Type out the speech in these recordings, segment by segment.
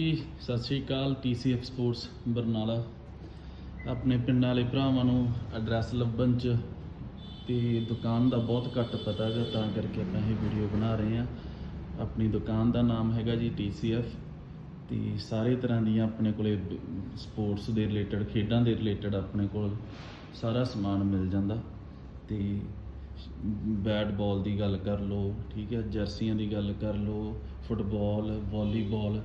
ਜੀ ਸਤਿ ਸ਼੍ਰੀ ਅਕਾਲ TCF ਸਪੋਰਟਸ ਬਰਨਾਲਾ। ਆਪਣੇ ਪਿੰਡ ਵਾਲੇ ਭਰਾਵਾਂ ਨੂੰ ਐਡਰੈਸ ਲੱਭਣ ਚ ਤੇ ਦੁਕਾਨ ਦਾ ਬਹੁਤ ਘੱਟ ਪਤਾ ਹੈਗਾ, ਤਾਂ ਕਰਕੇ ਆਪਾਂ ਇਹ ਵੀਡੀਓ ਬਣਾ ਰਹੇ ਹਾਂ। ਆਪਣੀ ਦੁਕਾਨ ਦਾ ਨਾਮ ਹੈਗਾ ਜੀ TCF ਤੇ ਸਾਰੇ ਤਰ੍ਹਾਂ ਦੀਆਂ ਆਪਣੇ ਕੋਲੇ ਸਪੋਰਟਸ ਦੇ ਰਿਲੇਟਡ ਖੇਡਾਂ ਦੇ ਰਿਲੇਟਡ ਆਪਣੇ ਕੋਲ ਸਾਰਾ ਸਮਾਨ ਮਿਲ ਜਾਂਦਾ। ਤੇ ਬੈਟ ਬਾਲ ਦੀ ਗੱਲ ਕਰ ਲਓ, ਠੀਕ ਹੈ, ਜਰਸੀਆਂ ਦੀ ਗੱਲ ਕਰ ਲਓ ਫੁੱਟਬਾਲ ਵਾਲੀਬਾਲ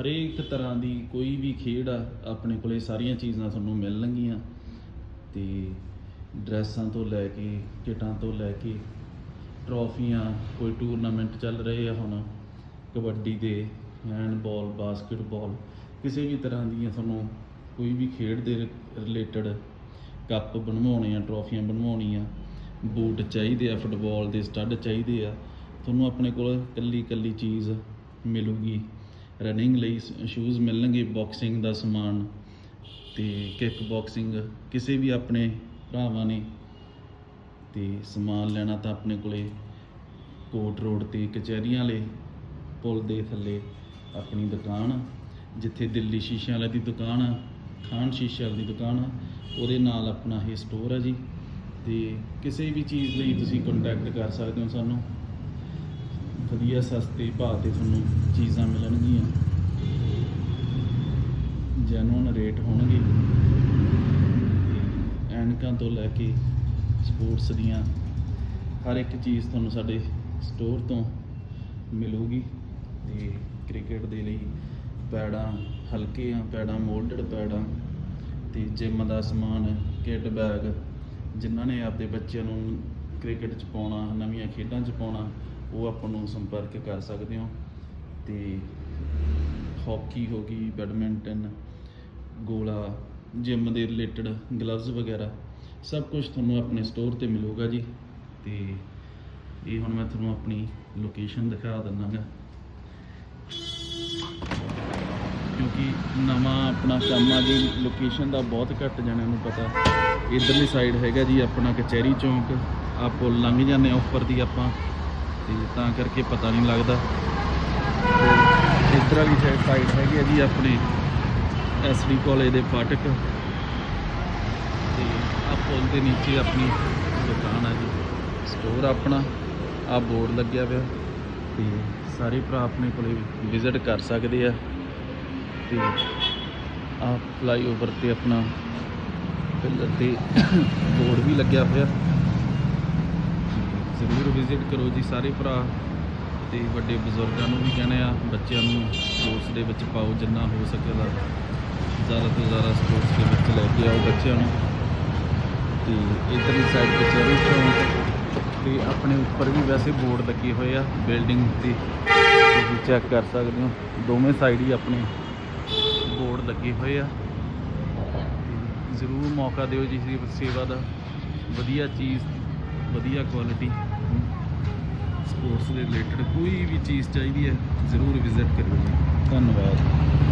ਹਰੇਕ ਤਰ੍ਹਾਂ ਦੀ ਕੋਈ ਵੀ ਖੇਡ ਆ, ਆਪਣੇ ਕੋਲੇ ਸਾਰੀਆਂ ਚੀਜ਼ਾਂ ਤੁਹਾਨੂੰ ਮਿਲਣਗੀਆਂ ਤੇ ਡਰੈਸਾਂ ਤੋਂ ਲੈ ਕੇ, ਕਿਟਾਂ ਤੋਂ ਲੈ ਕੇ, ਟਰੋਫੀਆਂ, ਕੋਈ ਟੂਰਨਾਮੈਂਟ ਚੱਲ ਰਹੇ ਆ ਹੁਣ, ਕਬੱਡੀ ਦੇ, ਹੈਂਡਬਾਲ, ਬਾਸਕਟਬਾਲ, ਕਿਸੇ ਵੀ ਤਰ੍ਹਾਂ ਦੀਆਂ ਤੁਹਾਨੂੰ ਕੋਈ ਵੀ ਖੇਡ ਦੇ ਰਿਲੇਟਡ ਕੱਪ ਬਣਵਾਉਣੇ ਆ, ਟਰੋਫੀਆਂ ਬਣਵਾਉਣੀਆਂ, ਬੂਟ ਚਾਹੀਦੇ ਆ, ਫੁੱਟਬਾਲ ਦੇ ਸਟੱਡ ਚਾਹੀਦੇ ਆ, ਤੁਹਾਨੂੰ ਆਪਣੇ ਕੋਲ ਕੱਲੀ ਕੱਲੀ ਚੀਜ਼ ਮਿਲੂਗੀ। ਰਨਿੰਗ ਲਈ ਸ਼ੂਜ਼ ਮਿਲਣਗੇ ਬਾਕਸਿੰਗ ਦਾ ਸਮਾਨ ਤੇ ਕਿਕ ਬਾਕਸਿੰਗ ਕਿਸੇ ਵੀ ਆਪਣੇ ਭਰਾਵਾਂ ਨੇ ਤੇ ਸਮਾਨ ਲੈਣਾ ਤਾਂ ਆਪਣੇ ਕੋਲੇ ਕੋਟ ਰੋਡ ਤੇ ਕਚਹਿਰੀਆਂ ਵਾਲੇ ਪੁਲ ਦੇ ਥੱਲੇ ਆਪਣੀ ਦੁਕਾਨ ਆ ਜਿੱਥੇ ਦਿੱਲੀ ਸ਼ੀਸ਼ਿਆਂ ਵਾਲੇ ਦੀ ਦੁਕਾਨ ਆ ਖਾਨ ਸ਼ੀਸ਼ੇ ਵਾਲੇ ਦੀ ਦੁਕਾਨ ਆ ਉਹਦੇ ਨਾਲ ਆਪਣਾ ਇਹ ਸਟੋਰ ਆ ਜੀ। ਤੇ ਕਿਸੇ ਵੀ ਚੀਜ਼ ਲਈ ਤੁਸੀਂ ਕੰਟੈਕਟ ਕਰ ਸਕਦੇ ਹੋ ਸਾਨੂੰ। ਵਧੀਆ ਸਸਤੇ ਭਾਅ ਤੇ ਤੁਹਾਨੂੰ ਚੀਜ਼ਾਂ ਮਿਲਣਗੀਆਂ। ਜੈਨੂਨ ਰੇਟ ਹੋਣਗੇ। ਐਨਕਾਂ ਤੋਂ ਲੈ ਕੇ ਸਪੋਰਟਸ ਦੀਆਂ ਹਰ ਇੱਕ ਚੀਜ਼ ਤੁਹਾਨੂੰ ਸਾਡੇ ਸਟੋਰ ਤੋਂ ਮਿਲੂਗੀ ਤੇ ਕ੍ਰਿਕਟ ਦੇ ਲਈ ਪੈੜਾਂ ਹਲਕੇ ਆ ਪੈਡਾਂ ਮੋਲਡਡ ਪੈਡਾਂ ਤੇ ਜਿਮ ਦਾ ਸਮਾਨ ਕਿਟ ਬੈਗ ਜਿਨ੍ਹਾਂ ਨੇ ਆਪਦੇ ਬੱਚਿਆਂ ਨੂੰ ਕ੍ਰਿਕਟ 'ਚ ਪਾਉਣਾ, ਨਵੀਆਂ ਖੇਡਾਂ 'ਚ ਪਾਉਣਾ ਉਹ ਆਪਾਂ ਨੂੰ ਸੰਪਰਕ ਕਰ ਸਕਦੇ ਹੋ। ਤੇ ਹਾਕੀ ਹੋ ਗਈ, ਬੈਡਮਿੰਟਨ, ਗੋਲਾ ਜਿਮ ਦੇ ਰਿਲੇਟਡ ਗਲਵਜ਼ ਵਗੈਰਾ, ਸਭ ਕੁਝ ਤੁਹਾਨੂੰ ਆਪਣੇ ਸਟੋਰ ਤੇ ਮਿਲੂਗਾ ਜੀ। ਤੇ ਇਹ ਹੁਣ ਮੈਂ ਤੁਹਾਨੂੰ ਆਪਣੀ ਲੋਕੇਸ਼ਨ ਦਿਖਾ ਦਿੰਨਾਗਾ। ਕਿਉਂਕਿ ਨਵਾਂ ਆਪਣਾ ਕੰਮ ਆ ਜੀ ਲੋਕੇਸ਼ਨ ਦਾ ਬਹੁਤ ਘੱਟ ਜਣਿਆਂ ਨੂੰ ਪਤਾ। ਇਧਰਲੀ ਸਾਈਡ ਹੈਗਾ ਜੀ, ਆਪਣਾ ਕਚਹਿਰੀ ਚੌਂਕ। ਆ ਪੁਲ ਲੰਘ ਜਾਂਦੇ ਆ ਉੱਪਰ ਦੀ ਆਪਾਂ। ਤੇ ਤਾਂ ਕਰਕੇ ਪਤਾ ਨਹੀਂ ਲੱਗਦਾ। ਤੇ ਇੱਧਰ ਵਾਲੀ ਸਾਈਡ ਹੈਗੀ ਆ ਜੀ ਆਪਣੇ ਐਸਡੀ ਕਾਲਜ ਦੇ ਫਾਟਕ। ਤੇ ਆ ਪੁਲ ਦੇ ਨੀਚੇ ਆਪਣੀ ਦੁਕਾਨ ਆ ਜੀ। ਸਟੋਰ ਆਪਣਾ। ਆ ਬੋਰਡ ਲੱਗਿਆ ਪਿਆ। ਤੇ ਸਾਰੇ ਭਰਾ ਆਪਣੇ ਕੋਲੇ ਵਿਜ਼ਿਟ ਕਰ ਸਕਦੇ ਆ। ਤੇ ਆ ਫਲਾਈਓਵਰ ਤੇ ਆਪਣਾ ਪਿੱਲਰ ਤੇ ਬੋਰਡ ਵੀ ਲੱਗਿਆ ਹੋਇਆ ਜ਼ਰੂਰ ਵਿਜ਼ਿਟ ਕਰੋ ਜੀ ਸਾਰੇ ਭਰਾ ਤੇ ਵੱਡੇ ਬਜ਼ੁਰਗਾਂ ਨੂੰ ਵੀ ਕਹਿੰਦੇ ਆ, ਬੱਚਿਆਂ ਨੂੰ ਸਪੋਰਟਸ ਦੇ ਵਿੱਚ ਪਾਓ ਜਿੰਨਾ ਹੋ ਸਕੇਗਾ ਜ਼ਿਆਦਾ ਤੋਂ ਜ਼ਿਆਦਾ ਸਪੋਰਟਸ ਦੇ ਵਿੱਚ ਲੈ ਕੇ ਆਓ ਬੱਚਿਆਂ ਨੂੰ। ਤੇ ਇਧਰਲੀ ਸਾਈਡ ਤੇ ਚੈਰੀ ਚੌਂਕ ਤੇ ਆਪਣੇ ਉੱਪਰ ਵੀ ਵੈਸੇ ਬੋਰਡ ਲੱਗੇ ਹੋਏ ਆ ਬਿਲਡਿੰਗ ਤੇ। ਤੁਸੀਂ ਚੈੱਕ ਕਰ ਸਕਦੇ ਹੋ, ਦੋਵੇਂ ਸਾਈਡ ਹੀ ਆਪਣੇ ਬੋਰਡ ਲੱਗੇ ਹੋਏ ਆ। ਤੇ ਜ਼ਰੂਰ ਮੌਕਾ ਦਿਓ ਜੀ ਇਸ ਸੇਵਾ ਦਾ। ਵਧੀਆ ਚੀਜ਼ ਵਧੀਆ ਕੁਆਲਿਟੀ ਸਪੋਰਟਸ ਦੇ ਰਿਲੇਟਡ ਕੋਈ ਵੀ ਚੀਜ਼ ਚਾਹੀਦੀ ਹੈ, ਜ਼ਰੂਰ ਵਿਜ਼ਿਟ ਕਰਿਓ ਜੀ। ਧੰਨਵਾਦ।